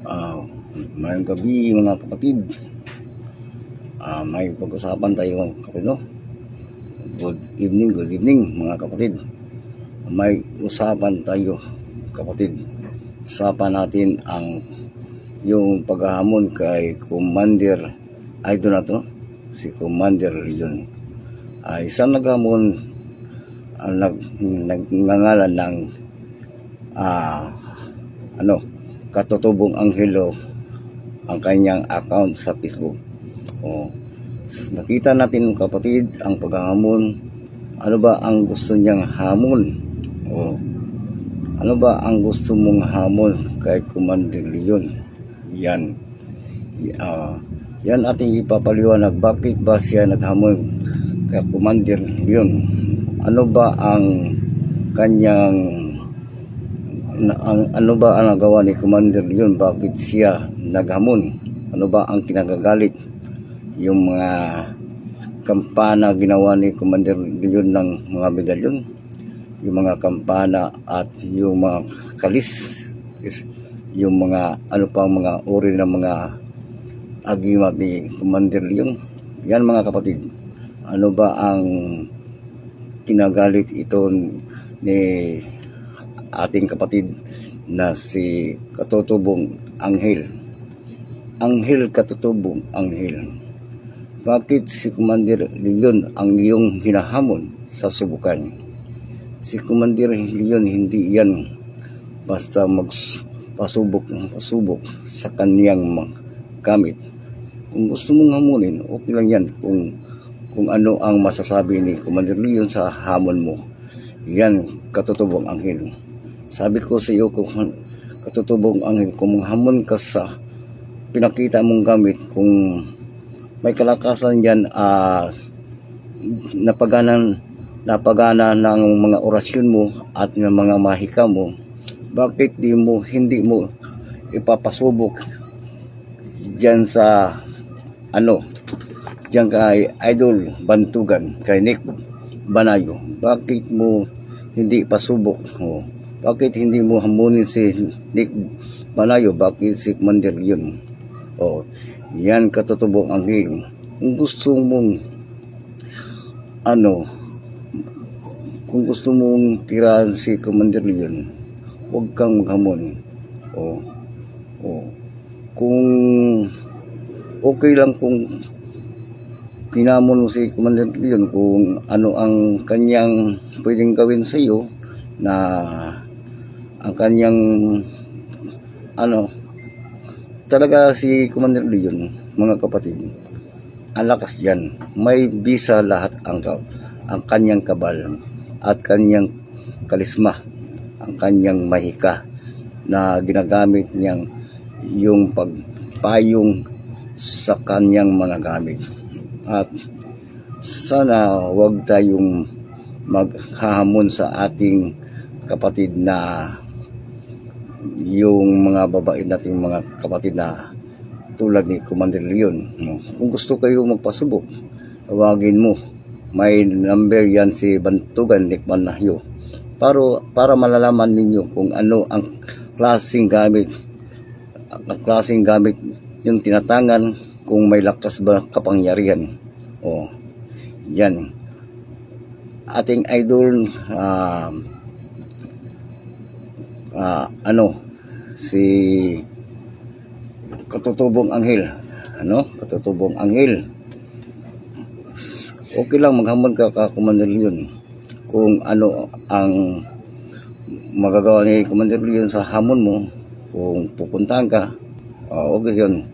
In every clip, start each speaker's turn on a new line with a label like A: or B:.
A: Uh, mayong gabi mga kapatid. Ah, may pag-usapan tayo mga kapatid. No? Good evening, good evening mga kapatid. May usapan tayo kapatid. Usapan natin ang yung paghahamon kay Commander Idol na to, si Commander Leon. Ay isang naghamon ang nag, nagngangalan ng ah, ano, katutubong anghelo ang kanyang account sa Facebook. O, nakita natin kapatid ang paghahamon. Ano ba ang gusto niyang hamon? O, ano ba ang gusto mong hamon kay Commander Leon? Yan. Ah, yan ating ipapaliwanag. Bakit ba siya naghamon kay Commander Leon? Ano ba ang kanyang ang, ano ba ang nagawa ni Commander Leon? Bakit siya naghamon? Ano ba ang kinagagalit? Yung mga kampana ginawa ni Commander Leon ng mga medalyon? Yung mga kampana at yung mga kalis? is- Yung mga ano pang mga uri ng mga agimat ni Commander Leon? Yan mga kapatid. Ano ba ang kinagalit ito ni ating kapatid na si Katutubong Anghel. Anghel Katutubong Anghel. Bakit si Commander Leon ang iyong hinahamon sa subukan? Si Commander Leon hindi yan basta magpasubok pasubok sa kaniyang gamit. Kung gusto mong hamunin, okay lang yan kung kung ano ang masasabi ni Commander Leon sa hamon mo. Yan, katutubong anghel. Sabi ko sa iyo kung katutubong anghel, kung hamon ka sa pinakita mong gamit, kung may kalakasan yan, ah, napaganan, napagana ng mga orasyon mo at ng mga mahika mo, bakit di mo, hindi mo ipapasubok dyan sa ano, dyan kay Idol Bantugan, kay Nick Banayo. Bakit mo hindi pasubok? Oh, bakit hindi mo hamunin si Nick Banayo? Bakit si Commander yun? Oh, yan katutubong ang hing. Kung gusto mong ano, kung gusto mong tirahan si Commander Leon, huwag kang maghamon. O, o, kung okay lang kung tinamon mo si Commander Leon kung ano ang kanyang pwedeng gawin sa iyo na ang kanyang ano talaga si Commander Leon mga kapatid ang lakas yan. May bisa lahat ang ang kanyang kabal at kanyang kalisma ang kanyang mahika na ginagamit niyang yung pagpayong sa kanyang mga gamit. At sana wag tayong maghahamon sa ating kapatid na yung mga babae nating mga kapatid na tulad ni Commander Leon. Kung gusto kayo magpasubok, tawagin mo. May number yan si Bantugan Nikman Nahyo. Para, para malalaman ninyo kung ano ang klaseng gamit ang klaseng gamit yung tinatangan kung may lakas ba kapangyarihan. O, yan. Ating idol, ah, ah, ano, si Katutubong Anghel. Ano? Katutubong Anghel. Okay lang maghamon ka ka Commander Leon kung ano ang magagawa ni Commander Leon sa hamon mo kung pupuntahan ka ah, okay yun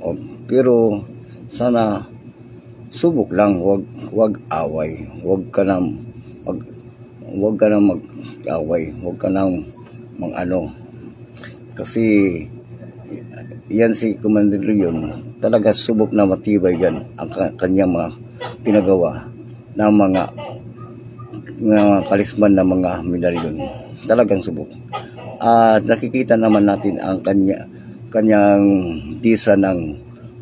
A: O, pero sana subok lang wag wag away wag ka na wag wag ka na mag-away wag ka na mag ano kasi yan si Commander Leon talaga subok na matibay yan ang ka- kanyang mga pinagawa ng mga mga kalisman ng mga medalyon. Talagang subok. At nakikita naman natin ang kanya kanyang bisa ng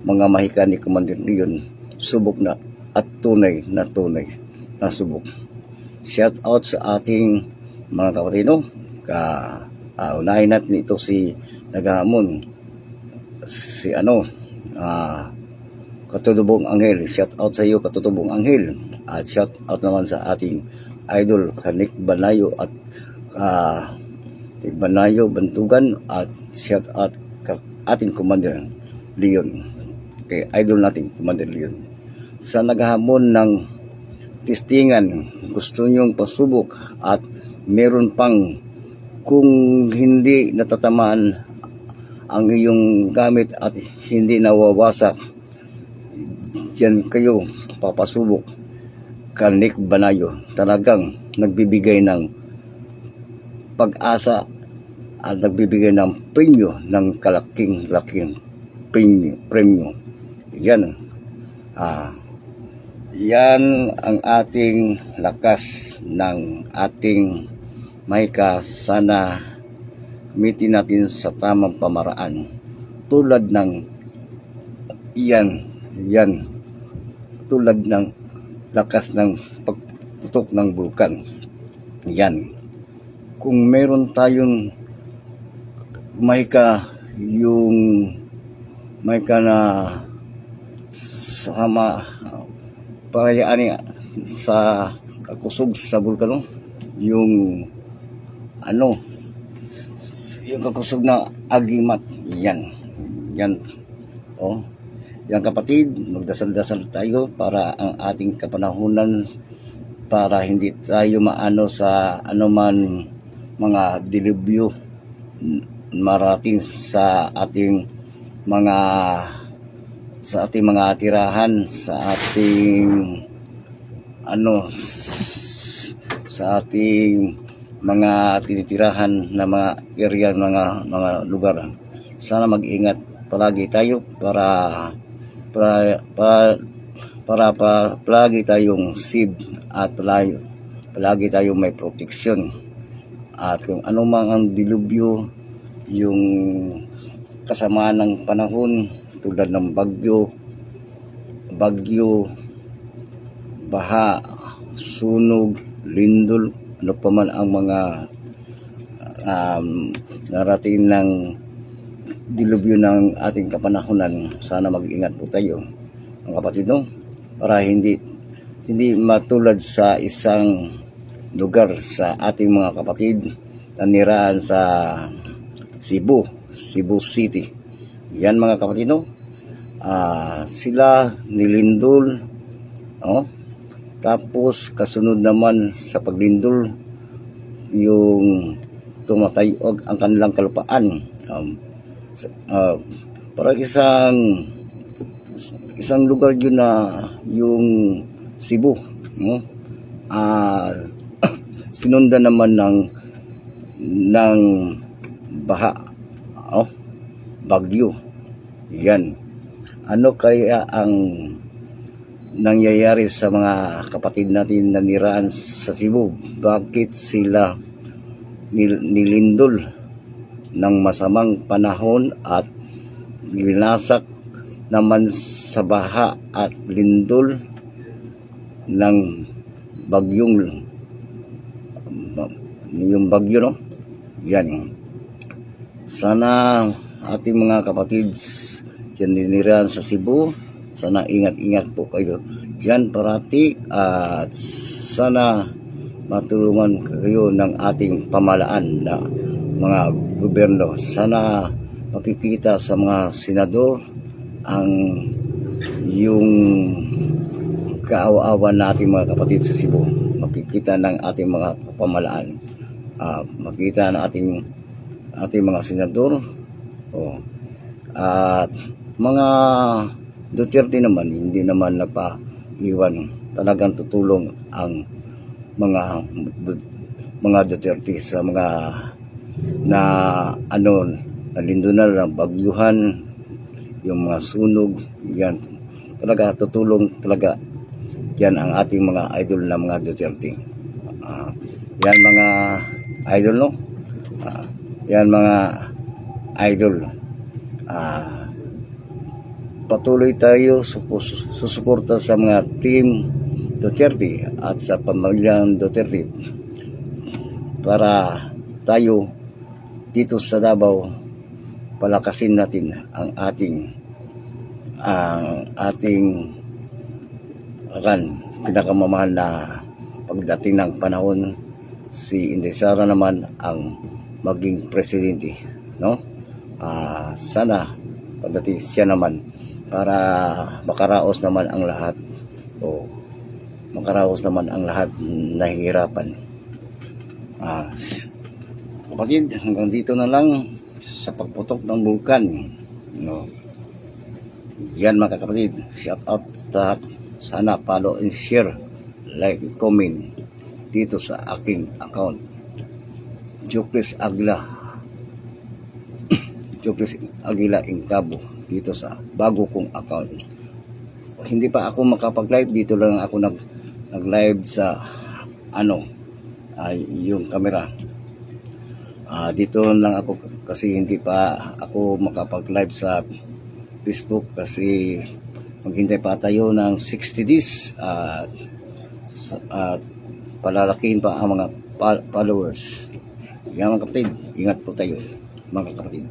A: mga mahika ni Commander Leon subok na at tunay na tunay na subok. Shout out sa ating mga kapatid ka uh, unahin natin ito si naghamon si ano, ah, Katutubong Anghel. Shout out sa iyo, Katutubong Anghel. At shout out naman sa ating idol, Kanik Banayo at ah, Nick Banayo Bantugan at shout out ka ating Commander Leon. Kay idol natin, Commander Leon. Sa naghahamon ng testingan, gusto nyong pasubok at meron pang kung hindi natatamaan ang iyong gamit at hindi nawawasak diyan kayo papasubok Kanik Banayo talagang nagbibigay ng pag-asa at nagbibigay ng premyo ng kalaking-laking premyo, premyo. Yan. Ah, yan ang ating lakas ng ating Maika. Sana gamitin natin sa tamang pamaraan. Tulad ng iyan, yan. Tulad ng lakas ng pagputok ng bulkan. Yan. Kung meron tayong Maika yung Maika na sama parayaan sa kakusog sa bulkano yung ano? Yung kakusog na agimat. Yan. Yan. Oh. Yan kapatid magdasal-dasal tayo para ang ating kapanahunan para hindi tayo maano sa anuman mga dilubyo marating sa ating mga sa ating mga tirahan sa ating ano sa ating mga tinitirahan na mga area mga mga lugar. Sana mag-ingat palagi tayo para para para, para, pa- palagi tayong safe at palagi, palagi tayong may proteksyon. At kung ano mang ang dilubyo yung kasamaan ng panahon tulad ng bagyo bagyo baha sunog lindol ano pa man ang mga um, narating ng dilubyo ng ating kapanahonan sana mag-ingat po tayo ang kapatid no para hindi hindi matulad sa isang lugar sa ating mga kapatid na niraan sa Cebu, Cebu City. Yan mga kapatid, no? Ah, sila nilindol, no? Tapos kasunod naman sa paglindol yung tumatayog ang kanilang kalupaan. Um, ah, para isang isang lugar yun na yung Cebu, no? Ah, sinundan naman ng ng baha oh bagyo yan ano kaya ang nangyayari sa mga kapatid natin na niraan sa Cebu? Bakit sila nil- nilindol ng masamang panahon at winasak naman sa baha at lindol ng bagyong yung bagyo no? Yan. Sana ating mga kapatid dyan diniraan sa Cebu sana ingat-ingat po kayo dyan parati. At sana matulungan kayo ng ating pamalaan na mga gobyerno. Sana makikita sa mga senador ang yung kaawa-awa nating mga kapatid sa Cebu. Makikita ng ating mga pamalaan. Ah, makita ng ating ating mga senador. Oh, at mga Duterte naman hindi naman nagpa-iwan. Talagang tutulong ang mga mga Duterte sa mga na ano nalindunal ng bagyuhan yung mga sunog yan. Talaga tutulong talaga. Yan ang ating mga idol na mga Duterte. Ah, yan mga idol no? Ah, yan mga idol. Ah, patuloy tayo susuporta sa mga team Duterte at sa pamilyang Duterte para tayo dito sa Davao palakasin natin ang ating ang ating akan pinakamamahal na pagdating ng panahon. Si Inday Sara naman ang maging presidente no? Ah, sana pagdating siya naman para makaraos naman ang lahat. O makaraos naman ang lahat nahihirapan ah kapatid hanggang dito na lang sa pagputok ng vulkan. No. Yan mga kapatid shout out lahat. Sana follow and share like comment dito sa aking account. Jokris Agla Jokris Aguila Incabo dito sa bago kong account hindi pa ako makapag-live dito lang ako nag nag-live sa ano ay yung camera Ah, dito lang ako kasi hindi pa ako makapag-live sa Facebook kasi maghintay pa tayo ng 60 days at at palalakihin pa ang mga followers. Yan mga kapatid, ingat po tayo mga kapatid.